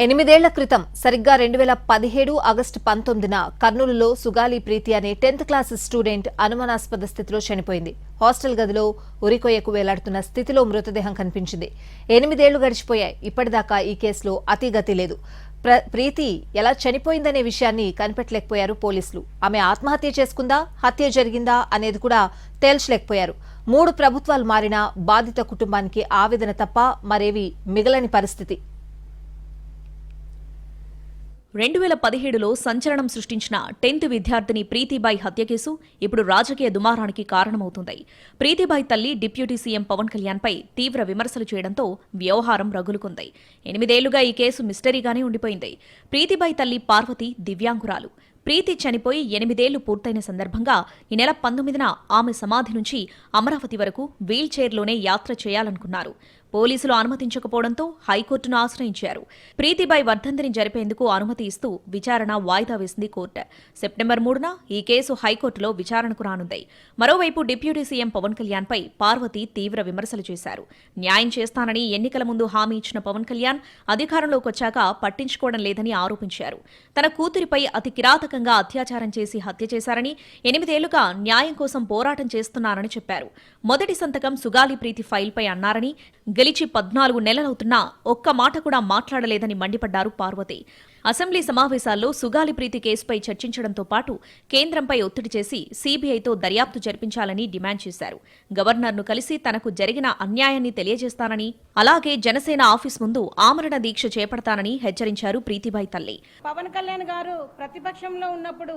ఎనిమిదేళ్ళ క్రితం సరిగ్గా రెండు వేల పదిహేడు ఆగస్టు పంతొమ్మిదిన కర్నూలులో సుగాలి ప్రీతి అనే టెన్త్ క్లాస్ స్టూడెంట్ అనుమానాస్పద స్థితిలో చనిపోయింది. హాస్టల్ గదిలో ఉరికొయ్యకు వేలాడుతున్న స్థితిలో మృతదేహం కనిపించింది. ఎనిమిదేళ్ళు గడిచిపోయాయి. ఇప్పటిదాకా ఈ కేసులో అతిగతి లేదు. ప్ర- ప్రీతి ఎలా చనిపోయిందనే విషయాన్ని కనిపెట్టలేకపోయారు పోలీసులు. ఆమె ఆత్మహత్య చేసుకుందా హత్య జరిగిందా అనేది కూడా తేల్చలేకపోయారు. మూడు ప్రభుత్వాలు మారినా బాధిత కుటుంబానికి ఆవేదన తప్ప మరేవి మిగలని పరిస్థితి. రెండు వేల పదిహేడులో సంచలనం సృష్టించిన టెన్త్ విద్యార్థిని ప్రీతిబాయి హత్య కేసు ఇప్పుడు రాజకీయ దుమారానికి కారణమవుతుంది. ప్రీతిబాయి తల్లి డిప్యూటీ సీఎం పవన్ కళ్యాణ్పై తీవ్ర విమర్శలు చేయడంతో వ్యవహారం రగులుకుంది. ఎనిమిదేళ్ళుగా ఈ కేసు మిస్టరీగానే ఉండిపోయింది. ప్రీతిబాయి తల్లి పార్వతి దివ్యాంగురాలు. ప్రీతి చనిపోయి ఎనిమిదేళ్ళు పూర్తయిన సందర్భంగా ఈ నెల పంతొమ్మిదిన ఆమె సమాధి నుంచి అమరావతి వరకు వీల్ చైర్లోనే యాత్ర చేయాలనుకున్నారు. పోలీసులు అనుమతించకపోవడంతో హైకోర్టును ఆశ్రయించారు. ప్రీతిబాయి వర్ధంతిని జరిపేందుకు అనుమతి ఇస్తూ విచారణ వాయిదా వేసింది కోర్టు. సెప్టెంబర్ మూడున ఈ కేసు హైకోర్టులో విచారణకు రానుంది. మరోవైపు డిప్యూటీ సీఎం పవన్ కళ్యాణ్పై పార్వతి తీవ్ర విమర్శలు చేశారు. న్యాయం చేస్తానని ఎన్నికల ముందు హామీ ఇచ్చిన పవన్ కళ్యాణ్ అధికారంలోకి వచ్చాక పట్టించుకోవడం లేదని ఆరోపించారు. తన కూతురిపై అతి కిరాతకంగా అత్యాచారం చేసి హత్య చేశారని ఎనిమిదేళ్ళుగా న్యాయం కోసం పోరాటం చేస్తున్నారని చెప్పారు. మొదటి సంతకం సుగాలి ప్రీతి ఫైల్పై అన్నారని గెలిచి పద్నాలుగు నెలలవుతున్నా ఒక్క మాట కూడా మాట్లాడలేదని మండిపడ్డారు పార్వతి. అసెంబ్లీ సమావేశాల్లో సుగాలి ప్రీతి కేసుపై చర్చించడంతో పాటు కేంద్రంపై ఒత్తిడి చేసి సీబీఐతో దర్యాప్తు జరిపించాలని డిమాండ్ చేశారు. గవర్నర్ను కలిసి తనకు జరిగిన అన్యాయాన్ని తెలియజేస్తానని అలాగే జనసేన ఆఫీస్ ముందు ఆమరణ దీక్ష చేపడతానని హెచ్చరించారు ప్రీతిభాయ్ తల్లి. పవన్ కళ్యాణ్ గారు ప్రతిపక్షంలో ఉన్నప్పుడు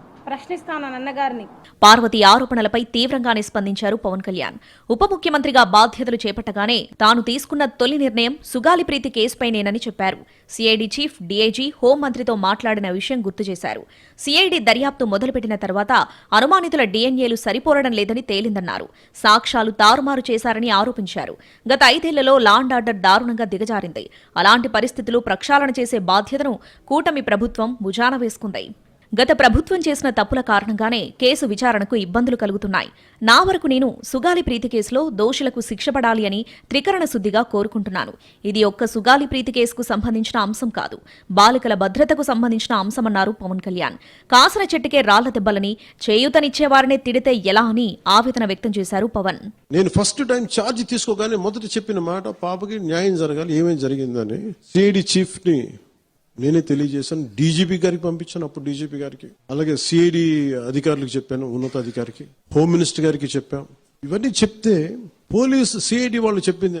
ప్రశ్నిస్తాను అన్నగారిని పార్వతి ఆరోపణలపై తీవ్రంగానే స్పందించారు పవన్ కళ్యాణ్. ఉప ముఖ్యమంత్రిగా బాధ్యతలు చేపట్టగానే తాను తీసుకున్న తొలి నిర్ణయం సుగాలి ప్రీతి కేసుపైనేనని చెప్పారు. సిఐడి చీఫ్ డీఐజీ హోంమంత్రితో మాట్లాడిన విషయం గుర్తు చేశారు. సిఐడి దర్యాప్తు మొదలుపెట్టిన తర్వాత అనుమానితుల డీఎన్ఏలు సరిపోలడం లేదని తేలిందన్నారు. సాక్ష్యాలు తారుమారు చేశారని ఆరోపించారు. గత ఐదేళ్ళలో లాండ్ ఆర్డర్ దారుణంగా దిగజారింది. అలాంటి పరిస్థితులు ప్రక్షాళన చేసే బాధ్యతను కూటమి ప్రభుత్వం భుజాన వేసుకుంది. గత ప్రభుత్వం చేసిన తప్పుల కారణంగానే కేసు విచారణకు ఇబ్బందులు కలుగుతున్నాయి. నా వరకు నేను సుగాలి ప్రీతి కేసులో దోషులకు శిక్ష పడాలి అని త్రికరణ శుద్ధిగా కోరుకుంటున్నాను. ఇది ఒక్క సుగాలి ప్రీతి కేసుకు సంబంధించిన అంశం కాదు. బాలికల భద్రతకు సంబంధించిన అంశమన్నారు పవన్ కళ్యాణ్. కాసన చెట్టుకే రాళ్ళ దెబ్బలని చేయూతనిచ్చేవారినే తిడితే ఎలా అని ఆవేదన వ్యక్తం చేశారు పవన్. నేను ఫస్ట్ టైం ఛార్జ్ తీసుకోగానే మొదట చెప్పిన మాట పాపకి న్యాయం జరగాలి ఏమేం జరిగిందని సిఐడి చీఫ్ని నేనే తెలియజేశాను. డీజీపీ గారికి పంపించాను. అప్పుడు డీజీపీ గారికి. అలాగే సిఐడి అధికారులకు చెప్పాను ఉన్నతాధికారికి. హోమ్ మినిస్టర్ గారికి చెప్పాం. ఇవన్నీ చెప్తే పోలీస్ సిఐడి వాళ్ళు చెప్పింది